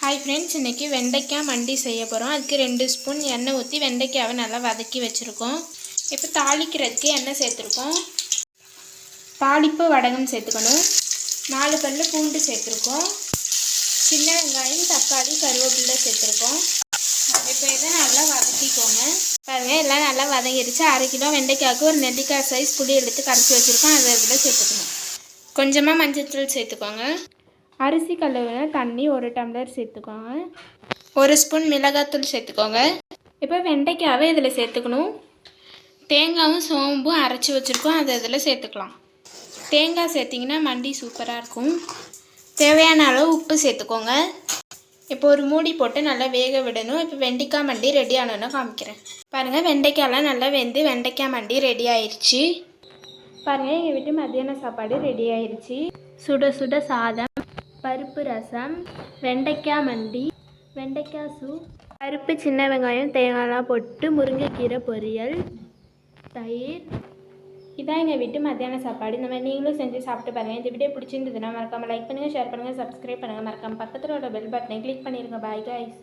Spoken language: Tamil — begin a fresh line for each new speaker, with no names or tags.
ஹாய் ஃப்ரெண்ட்ஸ் இன்றைக்கி வெண்டைக்காய் மண்டி செய்ய போகிறோம் அதுக்கு ரெண்டு ஸ்பூன் எண்ணெய் ஊற்றி வெண்டைக்காவை நல்லா வதக்கி வச்சுருக்கோம். இப்போ தாளிக்கிறதுக்கு எண்ணெய் சேர்த்துருக்கோம். தாளிப்பு வடகம் சேர்த்துக்கணும். நாலு பல்லு பூண்டு சேர்த்துருக்கோம். சின்ன வெங்காயம் தக்காளி கருவேப்பிலை சேர்த்துருக்கோம். இப்போ இதை நல்லா வதக்கிக்கோங்க. பாருங்கள் எல்லாம் நல்லா வதங்கிடுச்சு அரை கிலோ வெண்டைக்காய்க்கு ஒரு நெல்லிக்காய் சைஸ் புளி எடுத்து கரைச்சி வச்சுருக்கோம். அதை இதில் சேர்த்துக்கணும். கொஞ்சமாக மஞ்சள் தூள் சேர்த்துக்கோங்க. அரிசி கழுவுன தண்ணி ஒரு டம்ளர் சேர்த்துக்கோங்க. ஒரு ஸ்பூன் மிளகாத்தூள் சேர்த்துக்கோங்க. இப்போ வெண்டைக்காவை இதில் சேர்த்துக்கணும். தேங்காயும் சோம்பும் அரைச்சி வச்சுருக்கோம் அதை இதில் சேர்த்துக்கலாம். தேங்காய் சேர்த்திங்கன்னா மண்டி சூப்பராக இருக்கும். தேவையான அளவு உப்பு சேர்த்துக்கோங்க. இப்போ ஒரு மூடி போட்டு நல்லா வேக விடணும். இப்போ வெண்டைக்காய் மண்டி ரெடி ஆனோன்னு காமிக்கிறேன். பாருங்கள் வெண்டைக்காயெல்லாம் நல்லா வெந்து வெண்டைக்காய் மண்டி ரெடி ஆயிடுச்சு பாருங்கள் எங்கள் வீட்டு மத்தியான சாப்பாடு ரெடி ஆயிடுச்சு சுட சுட சாதம். பருப்பு ரசம் வெண்டைக்காய் மண்டி வெண்டைக்காய் சூப் பருப்பு சின்ன வெங்காயம் தேங்காய்லாம் போட்டு முருங்கைக்கீரை பொரியல் தயிர். இதான் எங்கள் வீட்டு மத்தியான சாப்பாடு. இந்த மாதிரி நீங்களும் செஞ்சு சாப்பிட்டு பாருங்கள் இந்த வீடியோ பிடிச்சிருந்ததுன்னா மறக்காமல் லைக் பண்ணுங்கள் ஷேர் பண்ணுங்கள் சப்ஸ்கிரைப் பண்ணுங்கள் மறக்காமல் பக்கத்தில் உள்ள பெல் பட்டனை கிளிக் பண்ணிடுங்க பாய் காய்ஸ்